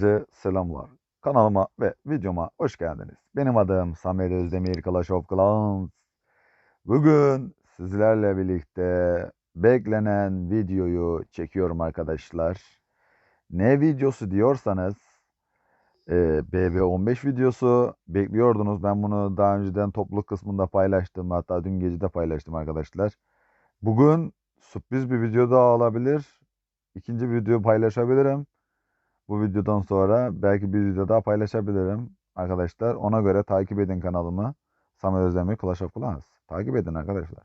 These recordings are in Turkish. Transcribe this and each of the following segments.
Herkese selamlar. Kanalıma ve videoma hoş geldiniz. Benim adım Samet Özdemir Clash Clans. Bugün sizlerle birlikte beklenen videoyu çekiyorum arkadaşlar. Ne videosu diyorsanız e, BB15 videosu bekliyordunuz. Ben bunu daha önceden topluluk kısmında paylaştım. Hatta dün gece de paylaştım arkadaşlar. Bugün sürpriz bir video daha olabilir. İkinci video paylaşabilirim. Bu videodan sonra belki bir video daha paylaşabilirim arkadaşlar. Ona göre takip edin kanalımı. Samet Özdemir Clash of Clans. Takip edin arkadaşlar.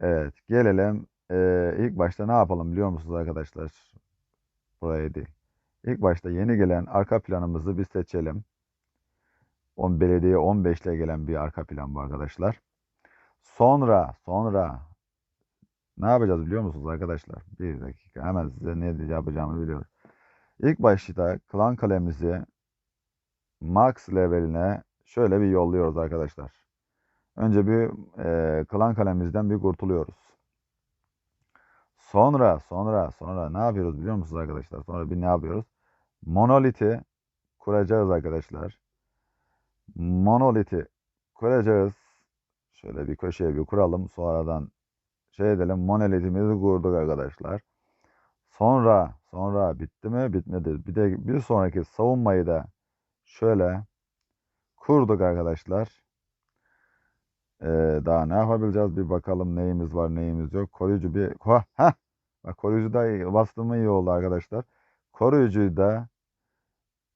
Evet gelelim. Ee, ilk başta ne yapalım biliyor musunuz arkadaşlar? Buraya değil. İlk başta yeni gelen arka planımızı bir seçelim. 10 belediye 15 ile gelen bir arka plan bu arkadaşlar. Sonra sonra ne yapacağız biliyor musunuz arkadaşlar? Bir dakika hemen size ne yapacağımı biliyorum. İlk başta klan kalemizi max leveline şöyle bir yolluyoruz arkadaşlar. Önce bir e, klan kalemimizden bir kurtuluyoruz. Sonra sonra sonra ne yapıyoruz biliyor musunuz arkadaşlar? Sonra bir ne yapıyoruz? Monoliti kuracağız arkadaşlar. Monoliti kuracağız. Şöyle bir köşeye bir kuralım. Sonradan şey edelim. Monolitimizi kurduk arkadaşlar. Sonra sonra bitti mi? Bitmedi. Bir de bir sonraki savunmayı da şöyle kurduk arkadaşlar. Ee, daha ne yapabileceğiz? Bir bakalım neyimiz var neyimiz yok. Koruyucu bir ha bak koruyucu da bastığımı iyi oldu arkadaşlar. Koruyucuyu da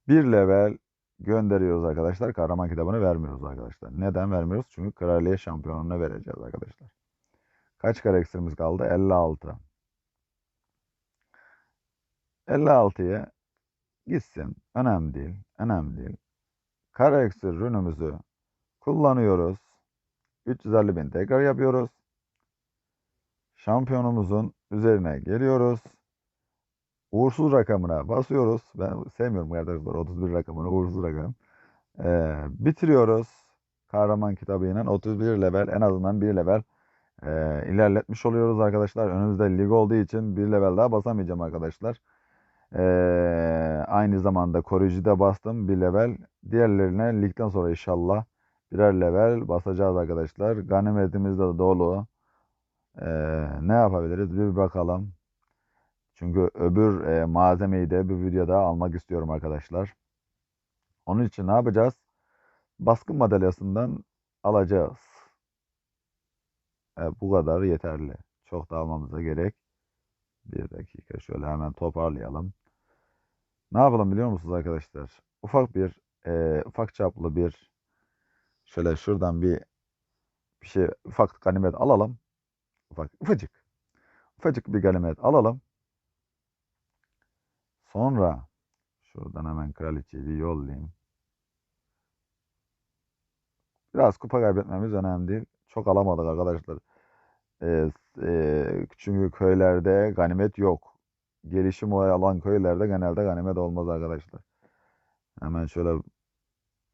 bir level gönderiyoruz arkadaşlar. Kahraman kitabını vermiyoruz arkadaşlar. Neden vermiyoruz? Çünkü kraliye şampiyonuna vereceğiz arkadaşlar. Kaç kare eksirimiz kaldı? 56. 56'ya gitsin. Önemli değil. Önemli değil. Kare eksir rünümüzü kullanıyoruz. 350 bin tekrar yapıyoruz. Şampiyonumuzun üzerine geliyoruz. Uğursuz rakamına basıyoruz. Ben sevmiyorum arkadaşlar 31 rakamını uğursuz rakam. Ee, bitiriyoruz. Kahraman kitabıyla 31 level en azından 1 level e, ilerletmiş oluyoruz arkadaşlar. Önümüzde lig olduğu için bir level daha basamayacağım arkadaşlar. Ee, aynı zamanda koruyucu bastım bir level. Diğerlerine ligden sonra inşallah birer level basacağız arkadaşlar. Ganimetimiz de dolu. Ee, ne yapabiliriz bir bakalım. Çünkü öbür e, malzemeyi de bir videoda almak istiyorum arkadaşlar. Onun için ne yapacağız? Baskın madalyasından alacağız. E, bu kadar yeterli. Çok da almamıza gerek. Bir dakika şöyle hemen toparlayalım. Ne yapalım biliyor musunuz arkadaşlar? Ufak bir e, ufak çaplı bir şöyle şuradan bir bir şey ufak ganimet alalım. Ufak ufacık. Ufacık bir ganimet alalım. Sonra şuradan hemen kraliçeyi bir yollayayım. Biraz kupa kaybetmemiz önemli değil. Çok alamadık arkadaşlar. E, çünkü köylerde ganimet yok. Gelişim alan köylerde genelde ganimet olmaz arkadaşlar. Hemen şöyle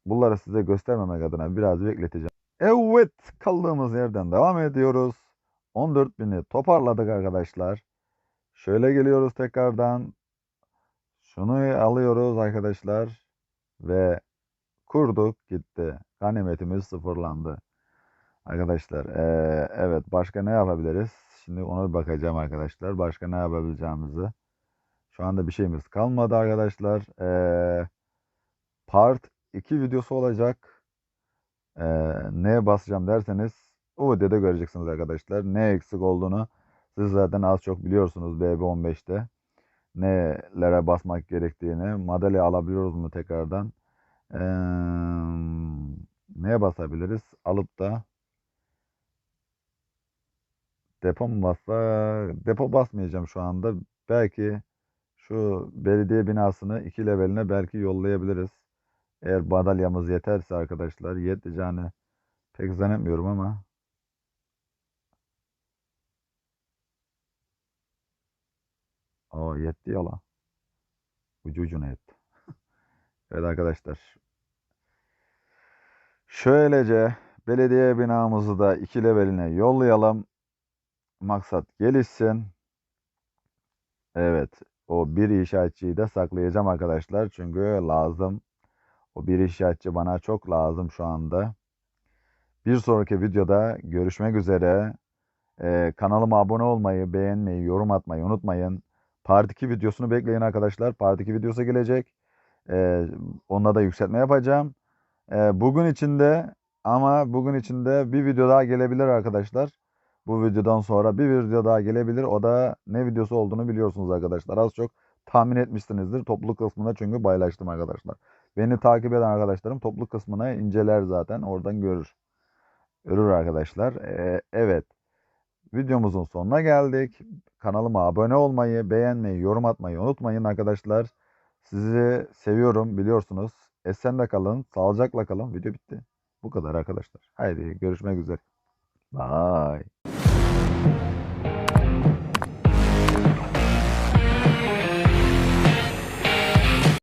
bunları size göstermemek adına biraz bekleteceğim. Evet kaldığımız yerden devam ediyoruz. 14.000'i toparladık arkadaşlar. Şöyle geliyoruz tekrardan. Şunu alıyoruz arkadaşlar. Ve kurduk gitti. Ganimetimiz sıfırlandı. Arkadaşlar eee, evet başka ne yapabiliriz? Şimdi ona bakacağım arkadaşlar. Başka ne yapabileceğimizi. Şu anda bir şeyimiz kalmadı arkadaşlar. Eee, part 2 videosu olacak. Eee, neye basacağım derseniz o videoda göreceksiniz arkadaşlar. Ne eksik olduğunu siz zaten az çok biliyorsunuz BB15'te. Nelere basmak gerektiğini. Madalya alabiliyoruz mu tekrardan? Eee, neye basabiliriz? Alıp da Depo mu bassa? Depo basmayacağım şu anda. Belki şu belediye binasını iki leveline belki yollayabiliriz. Eğer madalyamız yeterse arkadaşlar. Yeteceğini pek zannetmiyorum ama. O yetti ya la. Ucu ucuna yetti. Evet arkadaşlar. Şöylece belediye binamızı da iki leveline yollayalım. Maksat gelişsin. Evet. o bir işaretçiyi de saklayacağım arkadaşlar. Çünkü lazım. O bir işaretçi bana çok lazım şu anda. Bir sonraki videoda görüşmek üzere. Ee, kanalıma abone olmayı, beğenmeyi, yorum atmayı unutmayın. Part 2 videosunu bekleyin arkadaşlar. Part 2 videosu gelecek. Ee, onunla da yükseltme yapacağım. Ee, bugün içinde ama bugün içinde bir video daha gelebilir arkadaşlar. Bu videodan sonra bir video daha gelebilir. O da ne videosu olduğunu biliyorsunuz arkadaşlar. Az çok tahmin etmişsinizdir. Topluluk kısmında çünkü paylaştım arkadaşlar. Beni takip eden arkadaşlarım topluluk kısmına inceler zaten. Oradan görür. Görür arkadaşlar. Ee, evet. Videomuzun sonuna geldik. Kanalıma abone olmayı, beğenmeyi, yorum atmayı unutmayın arkadaşlar. Sizi seviyorum biliyorsunuz. Esen de kalın, sağlıcakla kalın. Video bitti. Bu kadar arkadaşlar. Haydi görüşmek üzere. Bye. Thank you.